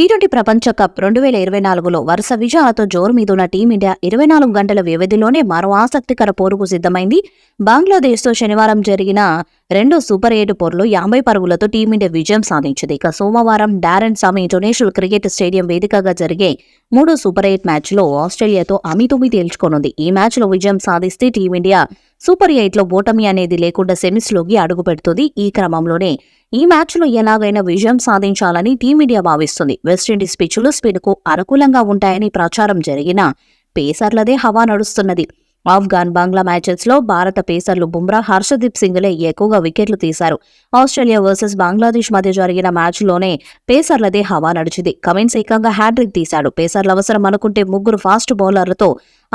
T twenty ప్రపంచ cup రెండు వేల ఇరవై నాలుగులో వరుస విజయాలతో జోరు మీదున్న టీమిండియా ఇరవై నాలుగు గంటల వ్యవధిలోనే మరో ఆసక్తికర పోరుకు సిద్ధమైంది. బంగ్లాదేశ్తో శనివారం జరిగిన రెండో సూపర్ ఎయిట్ పోరులో యాభై పరుగులతో టీమిండియా విజయం సాధించింది. ఇక సోమవారం డారెన్ సామి ఇంటర్నేషనల్ క్రికెట్ స్టేడియం వేదికగా జరిగే మూడో సూపర్ ఎయిట్ మ్యాచ్లో ఆస్ట్రేలియాతో అమితుమి తేల్చుకోనుంది ఈ మ్యాచ్లో విజయం సాధిస్తే టీమిండియా సూపర్ ఎయిట్లో ఓటమి అనేది లేకుండా సెమీస్లోకి అడుగుపెడుతుంది ఈ క్రమంలోనే. ఈ మ్యాచ్లో ఎలాగైనా విజయం సాధించాలని టీమిండియా భావిస్తుంది. వెస్టిండీస్ పిచ్చులు స్పిన్కు అనుకూలంగా ఉంటాయని ప్రచారం జరిగినా పేసర్లదే హవా నడుస్తున్నది. ఆఫ్ఘాన్ బంగ్లా మ్యాచెస్లో భారత పేసర్లు బుమ్రా హర్షదీప్ సింగ్లే ఎక్కువగా వికెట్లు తీశారు. ఆస్ట్రేలియా వర్సెస్ బంగ్లాదేశ్ మధ్య జరిగిన మ్యాచ్లోనే పేసర్లదే హవా నడిచింది. కమిన్స్ ఏకంగా హ్యాట్రిక్ తీశాడు. పేసర్ల అవసరం అనుకుంటే ముగ్గురు ఫాస్ట్ బౌలర్లతో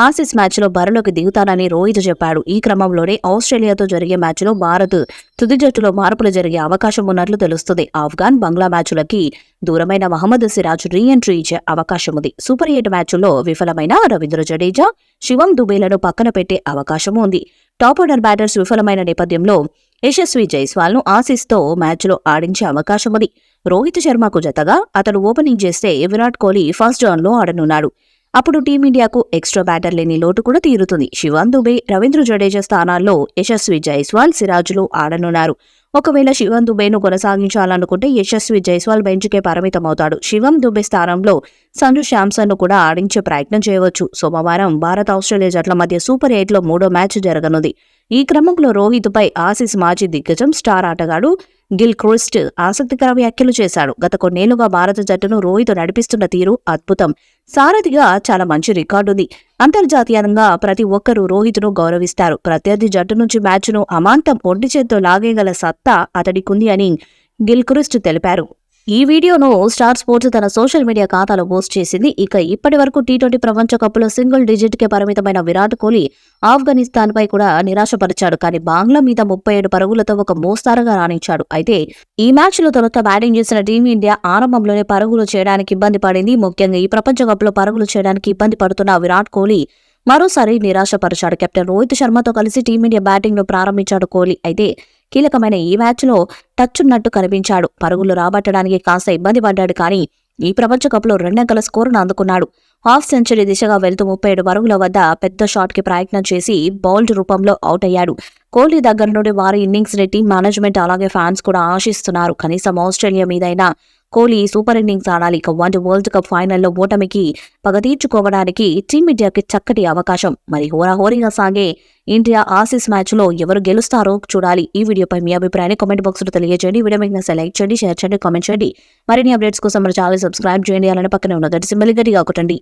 ఆసీస్ మ్యాచ్లో బరిలోకి దిగుతానని రోహిత్ చెప్పాడు. ఈ క్రమంలోనే ఆస్ట్రేలియాతో జరిగే మ్యాచ్లో భారత్ తుది జట్టులో మార్పులు జరిగే అవకాశం ఉన్నట్లు తెలుస్తుంది. ఆఫ్ఘాన్ బంగ్లా మ్యాచ్లకి దూరమైన మహమ్మద్ సిరాజ్ రీ ఎంట్రీ ఇచ్చే అవకాశం ఉంది. సూపర్ ఎయిట్ మ్యాచ్లో విఫలమైన రవీంద్ర జడేజా శివం దుబేలను పక్కన పెట్టే అవకాశం ఉంది. టాప్ ఆర్డర్ బ్యాటర్స్ విఫలమైన నేపథ్యంలో యశస్వి జైస్వాల్ను ఆసీస్తో మ్యాచ్లో ఆడించే అవకాశం ఉంది. రోహిత్ శర్మకు జతగా అతను ఓపెనింగ్ చేస్తే విరాట్ కోహ్లీ ఫస్ట్లో ఆడనున్నాడు. అప్పుడు టీమిండియాకు ఎక్స్ట్రా బ్యాటర్ లేని లోటు కూడా తీరుతుంది. శివాన్ దుబే రవీంద్ర జడేజా స్థానాల్లో యశస్వి జైస్వాల్ సిరాజులు ఆడనున్నారు. ఒకవేళ శివం దుబేను కొనసాగించాలనుకుంటే యశస్వి జైస్వాల్ బెంచ్కే పరిమితమవుతాడు. శివం దుబే స్థానంలో సంజు శాంసన్ను కూడా ఆడించే ప్రయత్నం చేయవచ్చు. సోమవారం భారత్ ఆస్ట్రేలియా జట్ల మధ్య సూపర్ ఎయిట్లో మూడో మ్యాచ్ జరగనుంది. ఈ క్రమంలో రోహిత్పై ఆసీస్ మాజీ దిగ్గజం స్టార్ ఆటగాడు గిల్ క్రిస్ట్ ఆసక్తికర వ్యాఖ్యలు చేశాడు. గత కొన్నేళ్ళుగా భారత జట్టును రోహిత్ నడిపిస్తున్న తీరు అద్భుతం. సారథిగా చాలా మంచి రికార్డుంది. అంతర్జాతీయంగా ప్రతి ఒక్కరూ రోహిత్ను గౌరవిస్తారు. ప్రత్యర్థి జట్టు నుంచి మ్యాచ్ను అమాంతం ఒంటి చేత్తో లాగేగల సత్తా అతడికుంది అని గిల్ క్రిస్ట్ తెలిపారు. ఈ వీడియోను స్టార్ స్పోర్ట్స్ తన సోషల్ మీడియా ఖాతాలో పోస్ట్ చేసింది. ఇక ఇప్పటి వరకు టీ ట్వంటీ ప్రపంచ కప్లో సింగిల్ డిజిట్ కే పరిమితమైన విరాట్ కోహ్లీ ఆఫ్ఘనిస్తాన్ పై కూడా నిరాశపరిచాడు. కానీ బంగ్లా మీద ముప్పై ఏడు పరుగులతో ఒక మోస్తారుగా రాణించాడు. అయితే ఈ మ్యాచ్లో తొలుత బ్యాటింగ్ చేసిన టీమిండియా ఆరంభంలోనే పరుగులు చేయడానికి ఇబ్బంది పడింది. ముఖ్యంగా ఈ ప్రపంచ కప్లో పరుగులు చేయడానికి ఇబ్బంది పడుతున్న విరాట్ కోహ్లీ మరోసారి నిరాశపరిచాడు. కెప్టెన్ రోహిత్ శర్మతో కలిసి టీమిండియా బ్యాటింగ్ను ప్రారంభించాడు కోహ్లీ. అయితే కీలకమైన ఈ మ్యాచ్లో టచ్ ఉన్నట్టు కనిపించాడు. పరుగులు రాబట్టడానికి కాస్త ఇబ్బంది పడ్డాడు కానీ ఈ ప్రపంచ రెండంకల స్కోరును అందుకున్నాడు. హాఫ్ సెంచరీ దిశగా వెళ్తూ ముప్పై ఏడు పరుగుల వద్ద పెద్ద షాట్కి ప్రయత్నం చేసి బౌల్డ్ రూపంలో అవుట్ అయ్యాడు. కోహ్లీ దగ్గర నుండి వారి ఇన్నింగ్స్ని టీం మేనేజ్మెంట్ అలాగే ఫ్యాన్స్ కూడా ఆశిస్తున్నారు. కనీసం ఆస్ట్రేలియా మీదైనా కోహ్లీ సూపర్ ఇన్నింగ్స్ ఆడాలి. ఇక వన్ వరల్డ్ కప్ ఫైనల్లో ఓటమికి పగ తీర్చుకోవడానికి టీమిండియాకి చక్కటి అవకాశం. మరి హోరాహోరీగా సాగే ఇండియా ఆసీస్ మ్యాచ్లో ఎవరు గెలుస్తారో చూడాలి. ఈ వీడియోపై మీ అభిప్రాయాన్ని కామెంట్ బాక్స్లో తెలియజేయండి. వీడియో మీకు లైక్ చేయండి షేర్ చేయండి కామెంట్ చేయండి. మరిన్ని అప్డేట్స్ కోసం మన ఛానల్ సబ్స్క్రైబ్ చేయండి. అలానే పక్కనే ఉన్న గట్టి సింబల్ గట్టిగా కొట్టండి.